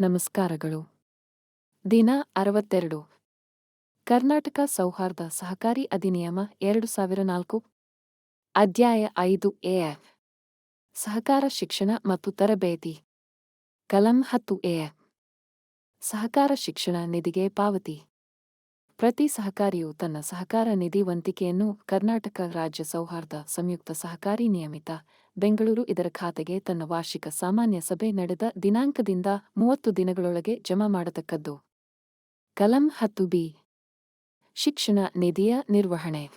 ನಮಸ್ಕಾರಗಳು. ದಿನ ಅರವತ್ತೆರಡು. ಕರ್ನಾಟಕ ಸೌಹಾರ್ದ ಸಹಕಾರಿ ಅಧಿನಿಯಮ ಎರಡು ಸಾವಿರ ನಾಲ್ಕು. ಅಧ್ಯಾಯ ಐದು ಎ ಸಹಕಾರ ಶಿಕ್ಷಣ ಮತ್ತು ತರಬೇತಿ. ಕಲಂ ಹತ್ತು ಎ ಸಹಕಾರ ಶಿಕ್ಷಣ ನಿಧಿಗೆ ಪಾವತಿ. ಪ್ರತಿ ಸಹಕಾರಿಯು ತನ್ನ ಸಹಕಾರ ನಿಧಿ ವಂತಿಕೆಯನ್ನು ಕರ್ನಾಟಕ ರಾಜ್ಯ ಸೌಹಾರ್ದ ಸಂಯುಕ್ತ ಸಹಕಾರಿ ನಿಯಮಿತ ಬೆಂಗಳೂರು ಇದರ ಖಾತೆಗೆ ತನ್ನ ವಾರ್ಷಿಕ ಸಾಮಾನ್ಯ ಸಭೆ ನಡೆದ ದಿನಾಂಕದಿಂದ ಮೂವತ್ತು ದಿನಗಳೊಳಗೆ ಜಮಾ ಮಾಡತಕ್ಕದ್ದು. ಕಲಂ ಹತ್ತು ಬಿ. ಶಿಕ್ಷಣ ನಿಧಿಯ ನಿರ್ವಹಣೆ.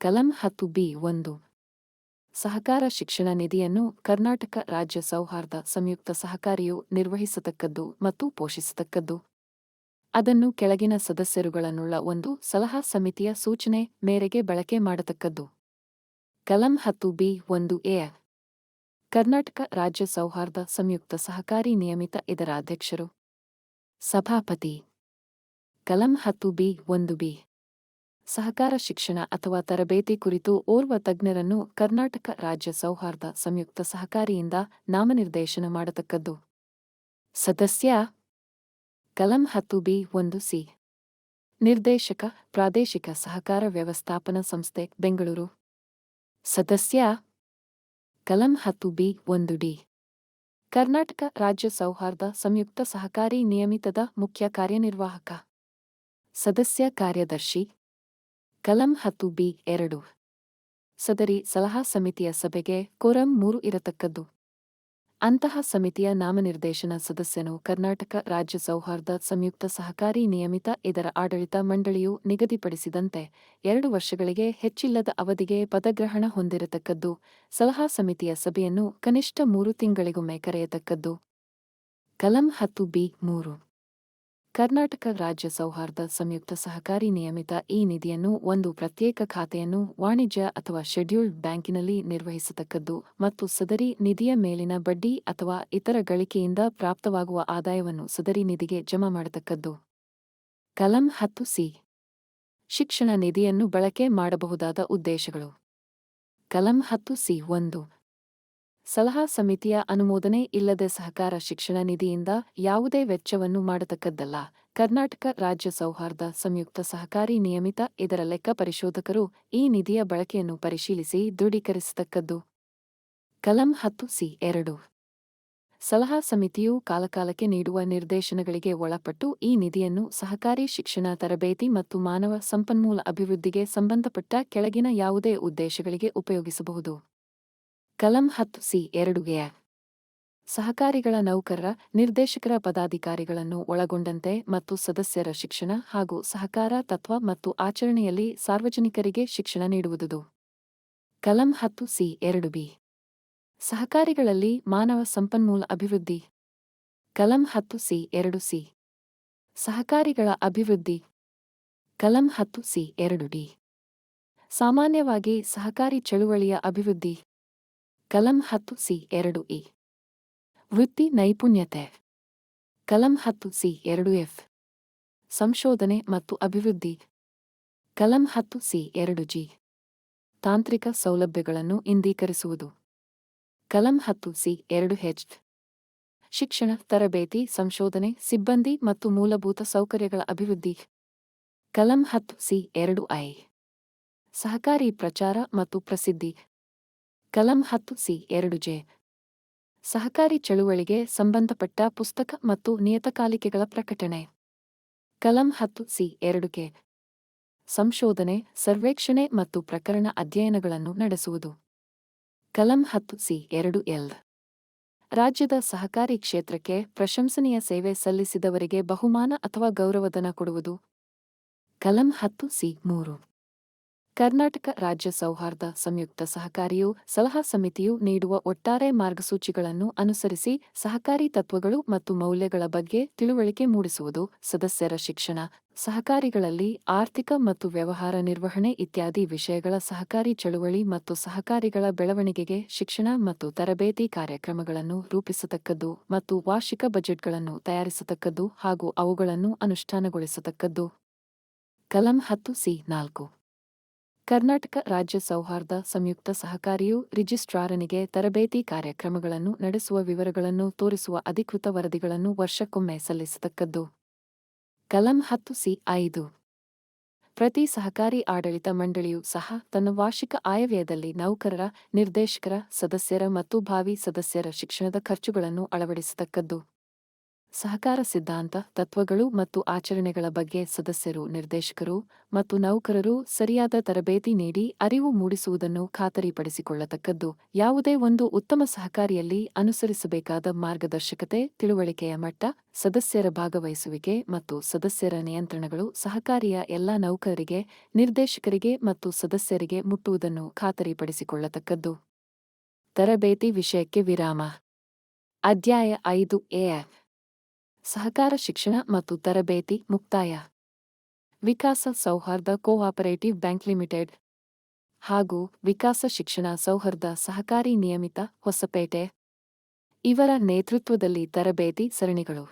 ಕಲಂ ಹತ್ತು ಬಿ ಒಂದು. ಸಹಕಾರ ಶಿಕ್ಷಣ ನಿಧಿಯನ್ನು ಕರ್ನಾಟಕ ರಾಜ್ಯ ಸೌಹಾರ್ದ ಸಂಯುಕ್ತ ಸಹಕಾರಿಯು ನಿರ್ವಹಿಸತಕ್ಕದ್ದು ಮತ್ತು ಪೋಷಿಸತಕ್ಕದ್ದು. ಅದನ್ನು ಕೆಳಗಿನ ಸದಸ್ಯರುಗಳನ್ನುಳ್ಳ ಒಂದು ಸಲಹಾ ಸಮಿತಿಯ ಸೂಚನೆ ಮೇರೆಗೆ ಬಳಕೆ ಮಾಡತಕ್ಕದ್ದು. ಕಲಂ ಹತ್ತು ಬಿ ಒಂದು ಎ ಕರ್ನಾಟಕ ರಾಜ್ಯ ಸೌಹಾರ್ದ ಸಂಯುಕ್ತ ಸಹಕಾರಿ ನಿಯಮಿತ ಇದರ ಅಧ್ಯಕ್ಷರು. ಸಭಾಪತಿ. ಕಲಂ ಹತ್ತು ಬಿ ಒಂದು ಬಿ. ಸಹಕಾರ ಶಿಕ್ಷಣ ಅಥವಾ ತರಬೇತಿ ಕುರಿತು ಓರ್ವ ತಜ್ಞರನ್ನು ಕರ್ನಾಟಕ ರಾಜ್ಯ ಸೌಹಾರ್ದ ಸಂಯುಕ್ತ ಸಹಕಾರಿಯಿಂದ ನಾಮನಿರ್ದೇಶನ ಮಾಡತಕ್ಕದ್ದು. ಸದಸ್ಯ ಕಲಂ ಹತ್ತು ಬಿ ಒಂದು ಸಿ. ನಿರ್ದೇಶಕ, ಪ್ರಾದೇಶಿಕ ಸಹಕಾರ ವ್ಯವಸ್ಥಾಪನಾ ಸಂಸ್ಥೆ, ಬೆಂಗಳೂರು. ಸದಸ್ಯ, ಕಲಂ ಹತ್ತು ಬಿ ಒಂದು ಡಿ. ಕರ್ನಾಟಕ ರಾಜ್ಯ ಸೌಹಾರ್ದ ಸಂಯುಕ್ತ ಸಹಕಾರಿ ನಿಯಮಿತದ ಮುಖ್ಯ ಕಾರ್ಯನಿರ್ವಾಹಕ. ಸದಸ್ಯ ಕಾರ್ಯದರ್ಶಿ, ಕಲಂ ಹತ್ತು ಬಿ ಎರಡು. ಸದರಿ ಸಲಹಾ ಸಮಿತಿಯ ಸಭೆಗೆ ಕೋರಂ ಮೂರು ಇರತಕ್ಕದ್ದು. ಅಂತಹ ಸಮಿತಿಯ ನಾಮನಿರ್ದೇಶನ ಸದಸ್ಯನು ಕರ್ನಾಟಕ ರಾಜ್ಯ ಸೌಹಾರ್ದ ಸಂಯುಕ್ತ ಸಹಕಾರಿ ನಿಯಮಿತ ಇದರ ಆಡಳಿತ ಮಂಡಳಿಯು ನಿಗದಿಪಡಿಸಿದಂತೆ ಎರಡು ವರ್ಷಗಳಿಗೆ ಹೆಚ್ಚಿಲ್ಲದ ಅವಧಿಗೆ ಪದಗ್ರಹಣ ಹೊಂದಿರತಕ್ಕದ್ದು, ಸಲಹಾ ಸಮಿತಿಯ ಸಭೆಯನ್ನು ಕನಿಷ್ಠ ಮೂರು ತಿಂಗಳಿಗೊಮ್ಮೆ ಕರೆಯತಕ್ಕದ್ದು. ಕಲಂ ಹತ್ತು ಬಿ ಮೂರು. ಕರ್ನಾಟಕ ರಾಜ್ಯ ಸೌಹಾರ್ದ ಸಂಯುಕ್ತ ಸಹಕಾರಿ ನಿಯಮಿತ ಈ ನಿಧಿಯನ್ನು ಒಂದು ಪ್ರತ್ಯೇಕ ಖಾತೆಯನ್ನು ವಾಣಿಜ್ಯ ಅಥವಾ ಶೆಡ್ಯೂಲ್ಡ್ ಬ್ಯಾಂಕಿನಲ್ಲಿ ನಿರ್ವಹಿಸತಕ್ಕದ್ದು ಮತ್ತು ಸದರಿ ನಿಧಿಯ ಮೇಲಿನ ಬಡ್ಡಿ ಅಥವಾ ಇತರ ಗಳಿಕೆಯಿಂದ ಪ್ರಾಪ್ತವಾಗುವ ಆದಾಯವನ್ನು ಸದರಿ ನಿಧಿಗೆ ಜಮಾ ಮಾಡತಕ್ಕದ್ದು. ಕಲಂ ಹತ್ತು ಸಿ. ಶಿಕ್ಷಣ ನಿಧಿಯನ್ನು ಬಳಕೆ ಮಾಡಬಹುದಾದ ಉದ್ದೇಶಗಳು. ಕಲಂ ಹತ್ತು ಸಿ ಒಂದು. ಸಲಹಾ ಸಮಿತಿಯ ಅನುಮೋದನೆ ಇಲ್ಲದೆ ಸಹಕಾರ ಶಿಕ್ಷಣ ನಿಧಿಯಿಂದ ಯಾವುದೇ ವೆಚ್ಚವನ್ನು ಮಾಡತಕ್ಕದ್ದಲ್ಲ. ಕರ್ನಾಟಕ ರಾಜ್ಯ ಸೌಹಾರ್ದ ಸಂಯುಕ್ತ ಸಹಕಾರಿ ನಿಯಮಿತ ಇದರ ಲೆಕ್ಕ ಪರಿಶೋಧಕರು ಈ ನಿಧಿಯ ಬಳಕೆಯನ್ನು ಪರಿಶೀಲಿಸಿ ದೃಢೀಕರಿಸತಕ್ಕದ್ದು. ಕಲಂ ಹತ್ತು ಸಿ ಎರಡು. ಸಲಹಾ ಸಮಿತಿಯು ಕಾಲಕಾಲಕ್ಕೆ ನೀಡುವ ನಿರ್ದೇಶನಗಳಿಗೆ ಒಳಪಟ್ಟು ಈ ನಿಧಿಯನ್ನು ಸಹಕಾರಿ ಶಿಕ್ಷಣ ತರಬೇತಿ ಮತ್ತು ಮಾನವ ಸಂಪನ್ಮೂಲ ಅಭಿವೃದ್ಧಿಗೆ ಸಂಬಂಧಪಟ್ಟ ಕೆಳಗಿನ ಯಾವುದೇ ಉದ್ದೇಶಗಳಿಗೆ ಉಪಯೋಗಿಸಬಹುದು. ಕಲಂ ಹತ್ತು ಸಿ ಎರಡು ಎ ಸಹಕಾರಿಗಳ ನೌಕರರ, ನಿರ್ದೇಶಕರ ಪದಾಧಿಕಾರಿಗಳನ್ನು ಒಳಗೊಂಡಂತೆ ಮತ್ತು ಸದಸ್ಯರ ಶಿಕ್ಷಣ ಹಾಗೂ ಸಹಕಾರ ತತ್ವ ಮತ್ತು ಆಚರಣೆಯಲ್ಲಿ ಸಾರ್ವಜನಿಕರಿಗೆ ಶಿಕ್ಷಣ ನೀಡುವುದು ಕಲಂ ಹತ್ತು ಸಿ ಎರಡು ಬಿ ಸಹಕಾರಿಗಳಲ್ಲಿ ಮಾನವ ಸಂಪನ್ಮೂಲ ಅಭಿವೃದ್ಧಿ. ಕಲಂ ಹತ್ತು ಸಿ ಎರಡು ಸಿ ಸಹಕಾರಿಗಳ ಅಭಿವೃದ್ಧಿ. ಕಲಂ ಹತ್ತು ಸಿ ಎರಡು ಡಿ ಸಾಮಾನ್ಯವಾಗಿ ಸಹಕಾರಿ ಚಳುವಳಿಯ ಅಭಿವೃದ್ಧಿ. ಕಲಂ ಹತ್ತು ಸಿ ಎರಡು ಇ ವೃತ್ತಿ ನೈಪುಣ್ಯತೆ. ಕಲಂ ಹತ್ತು ಸಿ ಎರಡು ಎಫ್. ಸಂಶೋಧನೆ ಮತ್ತು ಅಭಿವೃದ್ಧಿ. ಕಲಂ ಹತ್ತು ಸಿ ಎರಡು ಜಿ. ತಾಂತ್ರಿಕ ಸೌಲಭ್ಯಗಳನ್ನು ಇಂದೀಕರಿಸುವುದು. ಕಲಂ ಹತ್ತು ಸಿ ಎರಡು ಹೆಚ್ ಶಿಕ್ಷಣ, ತರಬೇತಿ, ಸಂಶೋಧನೆ, ಸಿಬ್ಬಂದಿ ಮತ್ತು ಮೂಲಭೂತ ಸೌಕರ್ಯಗಳ ಅಭಿವೃದ್ಧಿ. ಕಲಂ ಹತ್ತು ಸಿ ಎರಡು ಐ. ಸಹಕಾರಿ ಪ್ರಚಾರ ಮತ್ತು ಪ್ರಸಿದ್ಧಿ. ಕಲಂ ಹತ್ತು ಸಿ ಎರಡು ಜೆ. ಸಹಕಾರಿ ಚಳುವಳಿಗೆ ಸಂಬಂಧಪಟ್ಟ ಪುಸ್ತಕ ಮತ್ತು ನಿಯತಕಾಲಿಕೆಗಳ ಪ್ರಕಟಣೆ. ಕಲಂ ಹತ್ತು ಸಿ ಎರಡು ಕೆ. ಸಂಶೋಧನೆ, ಸರ್ವೇಕ್ಷಣೆ ಮತ್ತು ಪ್ರಕರಣ ಅಧ್ಯಯನಗಳನ್ನು ನಡೆಸುವುದು. ಕಲಂ ಹತ್ತು ಸಿ ಎರಡು ಎಲ್. ರಾಜ್ಯದ ಸಹಕಾರಿ ಕ್ಷೇತ್ರಕ್ಕೆ ಪ್ರಶಂಸನೀಯ ಸೇವೆ ಸಲ್ಲಿಸಿದವರಿಗೆ ಬಹುಮಾನ ಅಥವಾ ಗೌರವಧನ ಕೊಡುವುದು. ಕಲಂ ಹತ್ತು ಸಿ ಮೂರು. ಕರ್ನಾಟಕ ರಾಜ್ಯ ಸೌಹಾರ್ದ ಸಂಯುಕ್ತ ಸಹಕಾರಿಯು ಸಲಹಾ ಸಮಿತಿಯು ನೀಡುವ ಒಟ್ಟಾರೆ ಮಾರ್ಗಸೂಚಿಗಳನ್ನು ಅನುಸರಿಸಿ ಸಹಕಾರಿ ತತ್ವಗಳು ಮತ್ತು ಮೌಲ್ಯಗಳ ಬಗ್ಗೆ ತಿಳುವಳಿಕೆ ಮೂಡಿಸುವುದು, ಸದಸ್ಯರ ಶಿಕ್ಷಣ, ಸಹಕಾರಿಗಳಲ್ಲಿ ಆರ್ಥಿಕ ಮತ್ತು ವ್ಯವಹಾರ ನಿರ್ವಹಣೆ ಇತ್ಯಾದಿ ವಿಷಯಗಳ ಸಹಕಾರಿ ಚಳುವಳಿ ಮತ್ತು ಸಹಕಾರಿಗಳ ಬೆಳವಣಿಗೆಗೆ ಶಿಕ್ಷಣ ಮತ್ತು ತರಬೇತಿ ಕಾರ್ಯಕ್ರಮಗಳನ್ನು ರೂಪಿಸತಕ್ಕದ್ದು ಮತ್ತು ವಾರ್ಷಿಕ ಬಜೆಟ್ಗಳನ್ನು ತಯಾರಿಸತಕ್ಕದ್ದು ಹಾಗೂ ಅವುಗಳನ್ನು ಅನುಷ್ಠಾನಗೊಳಿಸತಕ್ಕದ್ದು. ಕಲಂ ಹತ್ತು ಸಿ ನಾಲ್ಕು. ಕರ್ನಾಟಕ ರಾಜ್ಯ ಸೌಹಾರ್ದ ಸಂಯುಕ್ತ ಸಹಕಾರಿಯು ರಿಜಿಸ್ಟ್ರಾರನಿಗೆ ತರಬೇತಿ ಕಾರ್ಯಕ್ರಮಗಳನ್ನು ನಡೆಸುವ ವಿವರಗಳನ್ನು ತೋರಿಸುವ ಅಧಿಕೃತ ವರದಿಗಳನ್ನು ವರ್ಷಕ್ಕೊಮ್ಮೆ ಸಲ್ಲಿಸತಕ್ಕದ್ದು. ಕಲಂ ಹತ್ತು ಸಿ ಐದು. ಪ್ರತಿ ಸಹಕಾರಿ ಆಡಳಿತ ಮಂಡಳಿಯೂ ಸಹ ತನ್ನ ವಾರ್ಷಿಕ ಆಯವ್ಯಯದಲ್ಲಿ ನೌಕರರ, ನಿರ್ದೇಶಕರ, ಸದಸ್ಯರ ಮತ್ತು ಭಾವಿ ಸದಸ್ಯರ ಶಿಕ್ಷಣದ ಖರ್ಚುಗಳನ್ನು ಅಳವಡಿಸತಕ್ಕದ್ದು. ಸಹಕಾರ ಸಿದ್ಧಾಂತ, ತತ್ವಗಳು ಮತ್ತು ಆಚರಣೆಗಳ ಬಗ್ಗೆ ಸದಸ್ಯರು, ನಿರ್ದೇಶಕರು ಮತ್ತು ನೌಕರರು ಸರಿಯಾದ ತರಬೇತಿ ನೀಡಿ ಅರಿವು ಮೂಡಿಸುವುದನ್ನು ಖಾತರಿಪಡಿಸಿಕೊಳ್ಳತಕ್ಕದ್ದು. ಯಾವುದೇ ಒಂದು ಉತ್ತಮ ಸಹಕಾರಿಯಲ್ಲಿ ಅನುಸರಿಸಬೇಕಾದ ಮಾರ್ಗದರ್ಶಕತೆ, ತಿಳುವಳಿಕೆಯ ಮಟ್ಟ, ಸದಸ್ಯರ ಭಾಗವಹಿಸುವಿಕೆ ಮತ್ತು ಸದಸ್ಯರ ನಿಯಂತ್ರಣಗಳು ಸಹಕಾರಿಯ ಎಲ್ಲಾ ನೌಕರರಿಗೆ, ನಿರ್ದೇಶಕರಿಗೆ ಮತ್ತು ಸದಸ್ಯರಿಗೆ ಮುಟ್ಟುವುದನ್ನು ಖಾತರಿಪಡಿಸಿಕೊಳ್ಳತಕ್ಕದ್ದು. ತರಬೇತಿ ವಿಷಯಕ್ಕೆ ವಿರಾಮ. ಅಧ್ಯಾಯ ಐದು ಎಎಫ್ ಸಹಕಾರ, ಶಿಕ್ಷಣ ಮತ್ತು ತರಬೇತಿ ಮುಕ್ತಾಯ. ವಿಕಾಸ ಸೌಹಾರ್ದ ಕೋಆಪರೇಟಿವ್ ಬ್ಯಾಂಕ್ ಲಿಮಿಟೆಡ್ ಹಾಗೂ ವಿಕಾಸ ಶಿಕ್ಷಣ ಸೌಹಾರ್ದ ಸಹಕಾರಿ ನಿಯಮಿತ ಹೊಸಪೇಟೆ. ಇವರ ನೇತೃತ್ವದಲ್ಲಿ ತರಬೇತಿ ಸರಣಿಗಳು.